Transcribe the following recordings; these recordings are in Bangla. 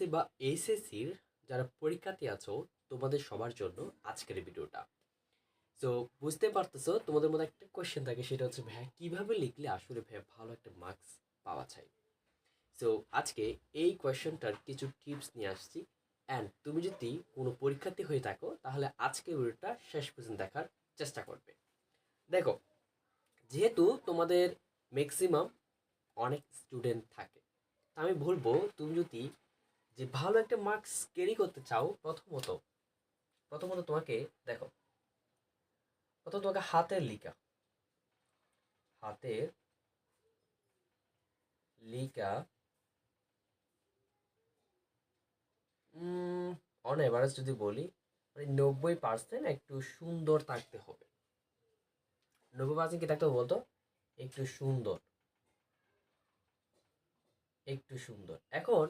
এসএসসি বা এইচএসসির যারা পরীক্ষার্থী আছো, তোমাদের সবার জন্য আজকের ভিডিওটা তো বুঝতে পারতেছো, তোমাদের মধ্যে একটা কোয়েশ্চেন থাকে, সেটা হচ্ছে, ভাইয়া, কীভাবে লিখলে আসলে, ভাইয়া, ভালো একটা মার্কস পাওয়া যায়? সো আজকে এই কোয়েশ্চেনটার কিছু টিপস নিয়ে আসছি। অ্যান্ড তুমি যদি কোনো পরীক্ষার্থী হয়ে থাকো, তাহলে আজকের ভিডিওটা শেষ পর্যন্ত দেখার চেষ্টা করবে। দেখো, যেহেতু তোমাদের ম্যাক্সিমাম অনেক স্টুডেন্ট থাকে আমি বলব, তুমি যদি যে ভালো একটা মার্কস ক্যারি করতে চাও, প্রথমত প্রথমত তোমাকে, দেখো প্রথম তোমাকে হাতের লিখা হাতের লিখা অন এভারেজ যদি বলি মানে নব্বই পার্সেন্ট একটু সুন্দর থাকতে হবে। নব্বই পার্সেন্ট কি থাকতে হবে বলতো? একটু সুন্দর। একটু সুন্দর। এখন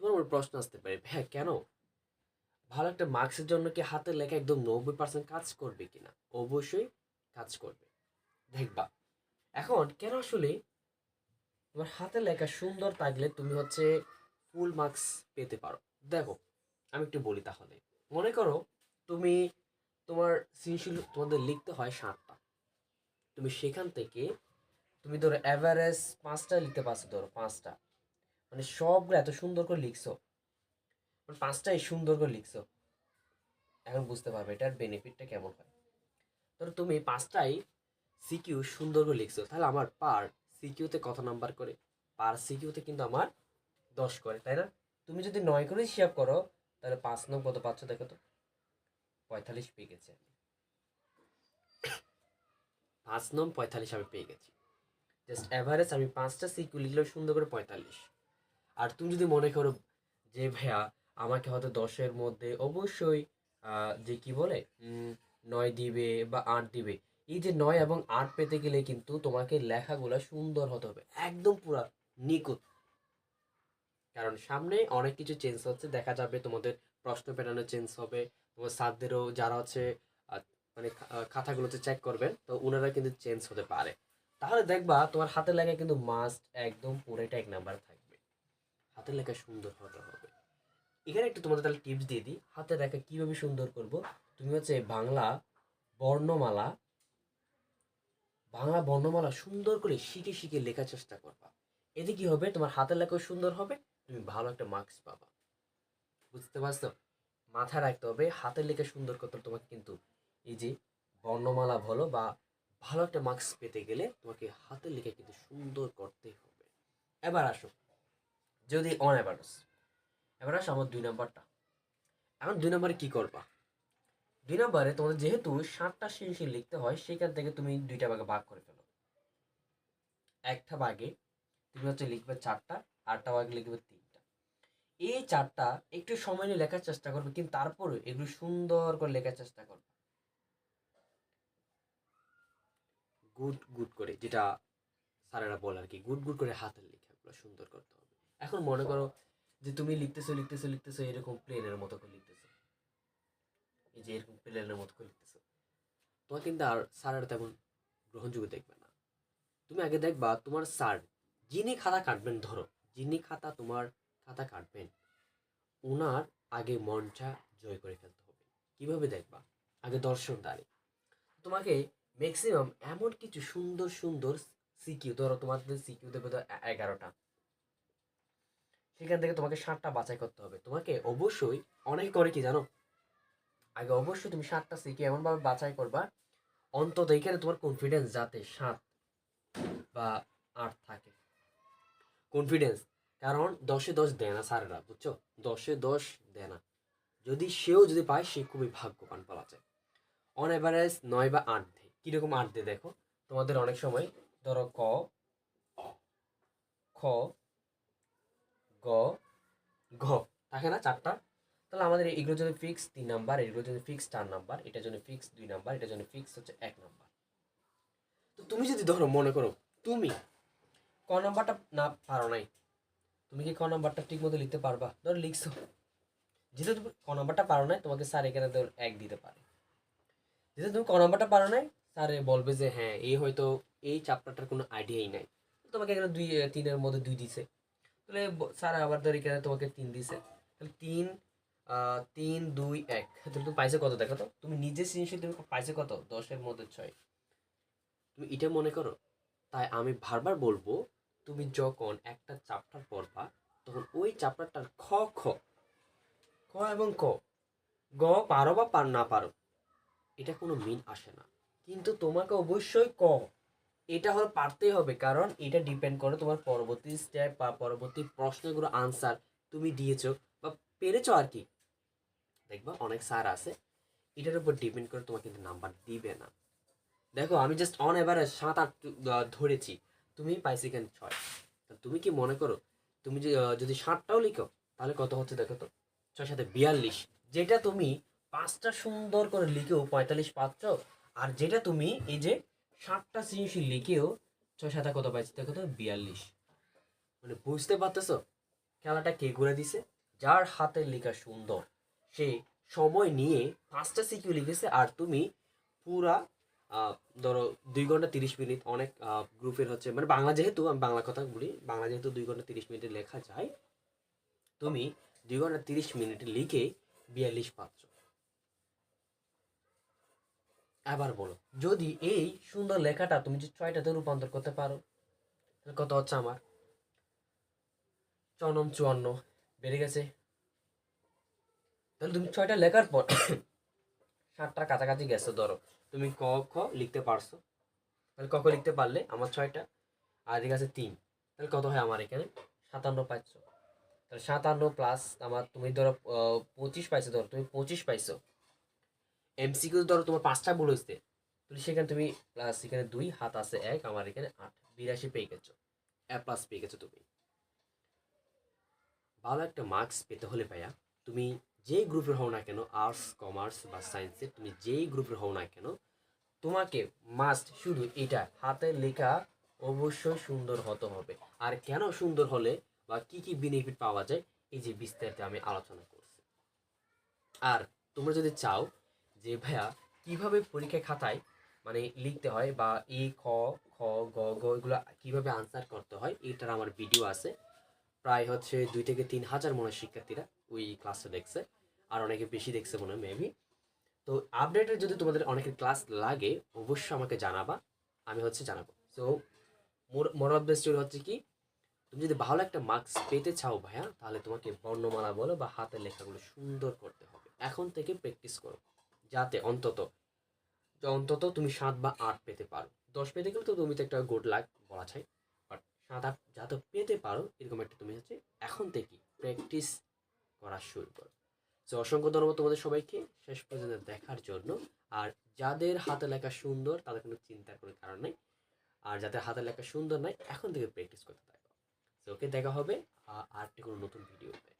তোমার মনে প্রশ্ন আসতে পারে হ্যাঁ কেন? ভালো একটা মার্কসের জন্য কি হাতের লেখা একদম নব্বই পার্সেন্ট কাজ করবে কিনা? অবশ্যই কাজ করবে। দেখবা, এখন কেন আসলে তোমার হাতের লেখা সুন্দর থাকলে তুমি হচ্ছে ফুল মার্কস পেতে পারো? দেখো, আমি একটু বলি তাহলে। মনে করো তুমি তোমার সৃজনশীল তোমাদের লিখতে হয় সাতটা। তুমি সেখান থেকে তুমি ধরো অ্যাভারেজ পাঁচটা লিখতে পারছ, ধরো পাঁচটা। মানে সবগুলো এত সুন্দর করে লিখছো। মানে পাঁচটাই সুন্দর করে লিখছো। এখন বুঝতে পারবে এটার বেনিফিটটা কেমন হয়। ধরো তুমি পাঁচটাই সিকিউ সুন্দর করে লিখছো, তাহলে আমার পার সিকিউতে কত নাম্বার করে? পার সিকিউতে কিন্তু আমার দশ করে, তাই না? তুমি যদি নয় করে হিসাব করো, তাহলে পাঁচ নং কত পাচ্ছ দেখো তো? পঁয়তাল্লিশ পেয়ে গেছি আমি। পাঁচ নং পঁয়তাল্লিশ আমি পেয়ে গেছি। জাস্ট অ্যাভারেজ আমি পাঁচটা সিকিউ লিখলেও সুন্দর করে পঁয়তাল্লিশ। আর তুমি যদি মনে করো যে, ভাইয়া, আমাকে হয়তো দশের মধ্যে অবশ্যই যে কি বলে নয় দিবে বা আট দিবে। এই যে নয় এবং আট পেতে গেলে কিন্তু তোমাকে লেখাগুলো সুন্দর হতে হবে, একদম পুরা নিখুঁত। কারণ সামনে অনেক কিছু চেঞ্জ হচ্ছে, দেখা যাবে তোমাদের প্রশ্ন প্যাটার্নও চেঞ্জ হবে, তোমার স্যারদেরও যারা হচ্ছে মানে খাতাগুলোতে চেক করবেন, তো ওনারা কিন্তু চেঞ্জ হতে পারে। তাহলে দেখবা তোমার হাতের লেখা কিন্তু মাস্ট একদম পুরোটা এক নাম্বার থাকবে হাতের লেখা সুন্দর হতে হবে। এখানে একটু তোমাদের তাহলে টিপস দিয়ে দিই। হাতের লেখা কীভাবে সুন্দর করব? তুমি হচ্ছে বাংলা বর্ণমালা বাংলা বর্ণমালা সুন্দর করে শিখে শিখে লেখার চেষ্টা করবা। এতে কি হবে? তোমার হাতের লেখাও সুন্দর হবে, তুমি ভালো একটা মার্কস পাবা। বুঝতে পারছ? মাথায় রাখতে হবে, হাতের লেখা সুন্দর করতে তোমাকে কিন্তু এই যে বর্ণমালা বলো বা ভালো একটা মার্কস পেতে গেলে তোমাকে হাতের লেখা কিন্তু সুন্দর করতে হবে। এবার আসো। যদি অন অ্যাভারেজ এবার আসো আমার দুই নাম্বারটা। এখন দুই নম্বরে কি করবা? দুই নম্বরে তোমাদের যেহেতু সাতটা সৃজনশীল লিখতে হয়, সেখান থেকে তুমি দুইটা ভাগে ভাগ করে ফেলো। একটা ভাগে তুমি হচ্ছে লিখবে চারটা আটটা ভাগে লিখবে তিনটা। এই চারটা একটু সময় নিয়ে লেখার চেষ্টা করবে, কিন্তু তারপরে এগুলো সুন্দর করে লেখার চেষ্টা করবে। গুড গুড করে, যেটা স্যারেরা বলে আর কি, গুড গুড করে হাতের লেখাগুলো সুন্দর করতে হবে। এখন মনে করো যে তুমি লিখতেছো লিখতেছো লিখতেছো এরকম প্লেনের মতো করে লিখতেছো। এই যে এরকম প্লেনের মতো করে লিখতেছো। তোমার কিন্তু আর স্যারের তেমন গ্রহণযোগ্য দেখবে না। তুমি আগে দেখবা তোমার স্যার যিনি খাতা কাটবেন ধরো যিনি খাতা তোমার খাতা কাটবেন ওনার আগে মনটা জয় করে ফেলতে হবে। কীভাবে দেখবা? আগে দর্শন দ্বারে। তোমাকে ম্যাক্সিমাম এমন কিছু সুন্দর সুন্দর সিকিউ ধরো তোমাদের সিকিউ দেবে এগারোটা। সেখান থেকে তোমাকে সাতটা বাছাই করতে হবে। তোমাকে অবশ্যই অনেক করে কি জানো? আগে অবশ্যই তুমি সাতটা সিকিউ এমনভাবে বাছাই করবা, অন্তত এখানে তোমার কনফিডেন্স যাতে সাত বা আট থাকে। কনফিডেন্স কারণ দশে দশ দেয় না স্যারেরা, বুঝছ? দশে দশ দেয় না। যদি সেও যদি পায়, সে খুবই ভাগ্যবান বলা যায়। অন এভারেজ নয় বা আট দেয়। কীরকম আট দেয় দেখো? তোমাদের অনেক সময় ধরো ক, খ গ, ঘ, থাকে না চারটা? তাহলে আমাদের এগুলো যদি ফিক্স তিন নাম্বার এগুলো যদি ফিক্স চার নাম্বার এটার জন্য ফিক্স দুই নাম্বার এটার জন্য ফিক্স হচ্ছে এক নাম্বার তো তুমি যদি ধরো, মনে করো, তুমি ক নাম্বারটা না পারো নাই, তুমি কি ক নাম্বারটা ঠিক মতো লিখতে পারবা? ধরো লিখছো। যেহেতু তুমি ক নাম্বারটা পারো নাই, তোমাকে স্যার এখানে ধর এক দিতে পারে। যেহেতু তুমি ক নাম্বারটা পারো নাই স্যারে বলবে যে হ্যাঁ এই হয়তো এই চ্যাপ্টারটার কোনো আইডিয়াই নাই। তোমাকে এখানে দুই, তিনের মধ্যে দুই দিছে। তাহলে স্যার, আবার ধর এখানে তোমাকে তিন দিছে। তাহলে তিন তিন, দুই, এক। তুমি তুমি পাইছে কত? দেখো তো। তুমি নিজের সৃজনশীল তুমি পাইছে কত? দশের মধ্যে ছয়। তুমি এটা মনে করো? তাই আমি বারবার বলব, তুমি যখন একটা চ্যাপ্টার পড়বা, তখন ওই চ্যাপ্টারটার খ খ। খ এবং ক। গ পারো বা পার না পারো, এটা কোনো মিন আসে না। কিন্তু তোমাকে অবশ্যই ক এটা হলো পারতেই হবে, কারণ এটা ডিপেন্ড করে তোমার পরবর্তী স্টেপ বা পরবর্তী প্রশ্নগুলো আনসার তুমি দিয়েছ বা পেরেছ আর কি। দেখবা অনেক স্যার আছে, এটার উপর ডিপেন্ড করে তোমাকে কিন্তু নাম্বার দিবে না। দেখো আমি জাস্ট অন এভারেজ সাত, আট ধরেছি, তুমি পাইছি কেন ছয়। তুমি কি মনে করো, তুমি যদি সাতটাও লিখো, তাহলে কত হচ্ছে দেখো তো? ছয় সাথে বিয়াল্লিশ। যেটা তুমি পাঁচটা সুন্দর করে লিখেও পঁয়তাল্লিশ পাচ্ছ, আর যেটা তুমি এই যে সাতটা সৃজনশীল লিখেও ছয় সাথে কত পাইছি তার তো বিয়াল্লিশ। মানে বুঝতে পারতেছো? খেলাটা কে করে দিছে? যার হাতে লেখা সুন্দর, সে সময় নিয়ে পাঁচটা সিকিউ লিখেছে আর তুমি পুরা ধরো দুই ঘণ্টা তিরিশ মিনিট অনেক গ্রুপের হচ্ছে মানে বাংলা যেহেতু, আমি বাংলা কথা বলি, বাংলা যেহেতু দুই ঘণ্টা তিরিশ মিনিটে লেখা যায়, তুমি দুই ঘণ্টা তিরিশ মিনিটে লিখে বিয়াল্লিশ পাচ্ছ। আবার বলো, যদি এই সুন্দর লেখাটা তুমি যদি ছয়টাতে রূপান্তর করতে পারো কত হচ্ছে আমার? চনম চুয়ান্ন, বেড়ে গেছে। তাহলে তুমি ছয়টা লেখার পর সাতটার কাছাকাছি গেছো, ধরো। তুমি ক, খ লিখতে পারছ। তাহলে ক, খ লিখতে পারলে আমার ছয়টা, আর এদিকে আছে তিন। তাহলে কত হয় আমার এখানে? সাতান্ন পাইছো। তাহলে সাতান্ন প্লাস আমার, তুমি ধরো পঁচিশ পাইছো, ধরো, তুমি পঁচিশ পাইছো। এমসিকিউ ধরো তোমার পাঁচটা ভুল হয়েছে, তাহলে সেখানে তুমি প্লাস এখানে দুই, হাত আছে এক, আমার এখানে আট। বিরাশি পেয়ে গেছো। এ প্লাস পেয়ে গেছো তুমি। ভালো একটা মার্কস পেতে হলে ভাইয়া, তুমি যেই গ্রুপের হও না কেন আর্টস কমার্স বা সায়েন্সের তুমি যেই গ্রুপের হও না কেন, তোমাকে মাস্ট শুধু এটা, হাতে লেখা অবশ্যই সুন্দর হতে হবে। আর কেন সুন্দর হলে বা কি কি বেনিফিট পাওয়া যায়, এই যে বিস্তারিত আমি আলোচনা করছি। আর তোমরা যদি চাও যে ভাইয়া কীভাবে পরীক্ষা খাতায় মানে লিখতে হয় বা এ, খ খ, গ গ এগুলো কীভাবে আনসার করতে হয়, এটার আমার ভিডিও আছে। প্রায় হচ্ছে দুই থেকে তিন হাজার মনে শিক্ষার্থীরা ওই ক্লাসটা দেখছে, আর অনেকে বেশি দেখছে মনে হয় মেবি তো আপডেটের যদি তোমাদের অনেকের ক্লাস লাগে, অবশ্যই আমাকে জানাবা, আমি হচ্ছে জানাব। So more of the story হচ্ছে কি, তুমি যদি ভালো একটা মার্কস পেতে চাও ভাইয়া, তাহলে তোমাকে বর্ণমালা বলো বা হাতের লেখাগুলো সুন্দর করতে হবে। এখন থেকে প্র্যাকটিস করো। যাতে অন্তত অন্তত তুমি সাত বা আট পেতে পারো। দশ পেতে গেলে তো তুমি তো একটা গুড লাক বলা চাই বাট সাত, আট যাতে পেতে পারো, এরকম একটা তুমি হচ্ছে এখন থেকে প্র্যাকটিস করা শুরু করো। তো অসংখ্য ধন্যবাদ তোমাদের সবাইকে শেষ পর্যন্ত দেখার জন্য। আর যাদের হাতে লেখা সুন্দর, তাদের কোনো চিন্তা করার কারণ নেই। আর যাদের হাতে লেখা সুন্দর নাই, এখন থেকে প্র্যাকটিস করতে থাকো। তো ওকে দেখা হবে, আ- আরেকটি কোনো নতুন ভিডিওতে